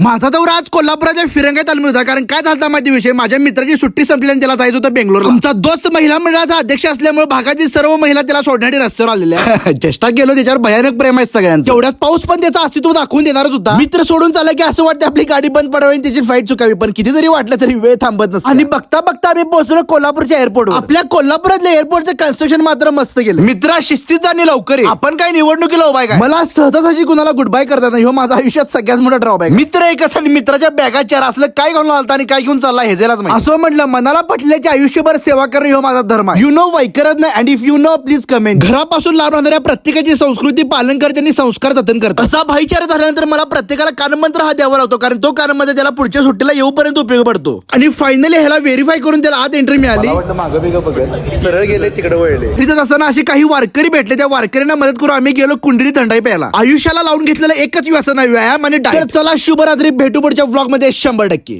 माझा दौरा आज कोल्हापुराच्या फिरंगा तालमी होता कारण काय झालं माहिती विषय? माझ्या मित्राची सुट्टी संपली आणि त्याला जायचं होतं बेंगलोर आमचा दोस्त महिला मंडळाचा अध्यक्ष असल्यामुळे भागातील सर्व महिला त्याला सोडण्यासाठी रस्त्यावर आलेल्या चेष्टा गेलो त्याच्यावर भयानक प्रेम आहे सगळ्यांचं. तेवढ्यात पाऊस पण त्याचं अस्तित्व दाखवून देणारच होता. मित्र सोडून चालला की असं वाटतं आपली गाडी बंद पडावी आणि त्याची फ्लाईट चुकावी पण किती जरी वाटलं तरी वेळ थांबत नसतो आणि बघता बघता आम्ही पोहोचलो कोल्हापूरच्या एअरपोर्ट आपल्या कोल्हापुरातल्या एअरपोर्टचं कन्स्ट्रक्शन मात्र मस्त केलं. मित्रा शिस्तीत जाणे लवकर. आपण काय निवडणुकीला उभाय काय? मला सहजासहजी कुणाला गुड बाय करतात ह्यो माझा आयुष्यात सगळ्यात मोठा ड्रॉबॅक मित्र एकच आणि मित्राच्या बॅगा चार असलं काय घालून आलता आणि काय घेऊन चालला हे जेलाच माहीत. असं म्हटलं मनाला पटल्याचे आयुष्यभर सेवा करणं ह्यो माझा धर्म यु नो वैकरत नाही. And if you know please comment घरापासून लांब राहणाऱ्या प्रत्येकाची संस्कृती पालन करते आणि संस्कार जतन करतात असा भाईचारा झाल्यानंतर मला प्रत्येकाला कानमंत्र हा द्यावा लागतो कारण तो कानमंत्र त्याला पुढच्या सुट्टीला येऊपर्यंत उपयोग पडतो. आणि फायनली ह्याला व्हेरीफाय करून त्याला आत एंट्री मिळाली. मागं बिगं बघत सरळ गेले तिकडे वळले. तिथं असताना असे काही वारकरी भेटले त्या वारकऱ्यांना मदत करून आम्ही गेलो कुंडली थंडाई प्यायला. आयुष्याला लावून घेतलेलं एकच व्यसन आहे व्यायाम आणि diet. तर चला शुभरात्री भेटू पुढच्या ब्लॉगमध्ये शंभर टक्के.